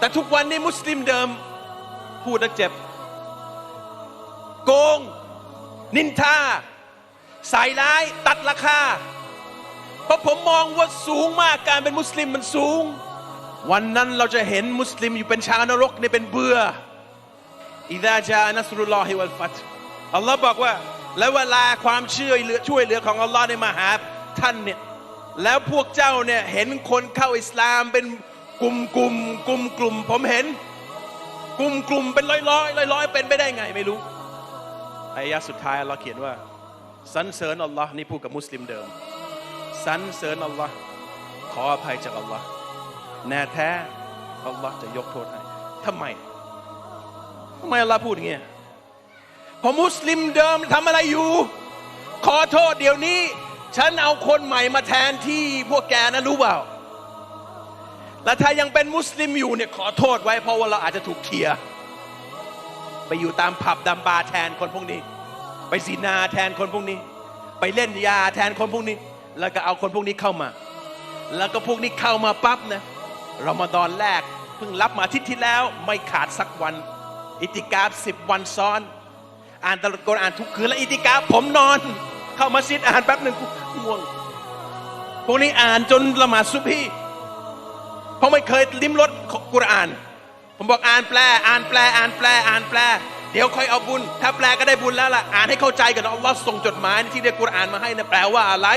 แต่ทุกวันนี้มุสลิมเดิม พูดแล้วเจ็บ โกง นินทาใส่ร้ายตัดราคา เพราะผมมองว่าสูงมากการเป็นมุสลิมมันสูง วันนั้นเราจะเห็นมุสลิมอยู่เป็นชาวนรกเนี่ยเป็นเบื่ออิดาจานัสรุลลอฮิวัลฟัตอัลลอฮ์บอกว่า และเวลาความเชื่อเหลือช่วยเหลือของอัลลอฮ์ในมาหาท่านเนี่ยแล้วพวกเจ้าเนี่ยเห็นคนเข้าอิสลามเป็น กลุ่มกลุ่มกลุ่มกลุ่มผมเห็น กลุ่มกลุ่มเป็นร้อยร้อยร้อยร้อยเป็นไปได้ไงไม่รู้อายะสุดท้ายอัลลอฮ์เขียนว่าสรรเสริญอัลลอฮ์นี่พูดกับมุสลิมเดิมสรรเสริญอัลลอฮ์ขออภัยจากอัลลอฮ์แน่แท้อัลลอฮ์จะยกโทษให้ทำไมทำไมอัลลอฮ์พูดอย่างเงี้ยเพอมุสลิมเดิมทำอะไรอยู่ ขอโทษเดี๋ยวนี้ ฉันเอาคนใหม่มาแทนที่พวกแกนะรู้เปล่า แล้วถ้ายังเป็นมุสลิมอยู่เนี่ยขอโทษไว้เพราะว่าเราอาจจะถูกเคลียร์ไปอยู่ตามผับดำบาร์แทนคนพวกนี้ ไปสีนาแทนคนพวกนี้ ไปเล่นยาแทนคนพวกนี้ แล้วก็เอาคนพวกนี้เข้ามา แล้วก็พวกนี้เข้ามาปั๊บนะรอมฎอนแรกเพิ่งรับมาอาทิตย์ที่แล้วไม่ขาดสักวัน อิติกาฟสิบวันซ้อน อ่านตะกรอ่านทุกคืนแล้วอิติกาฟผมนอน เข้ามาซิดอ่านแป๊บหนึ่งกูง่วงพวกนี้อ่านจนละหมาดซุบฮี เพราะไม่เคยลิ้มรสกุรอาน ผมบอกอ่านแปล อ่านแปล อ่านแปล อ่านแปล เดี๋ยวค่อยเอาบุญ ถ้าแปลก็ได้บุญแล้วล่ะ อ่านให้เข้าใจกันอัลลอฮ์ส่งจดหมายที่เรียกกุรอานมาให้นะแปลว่าอะไร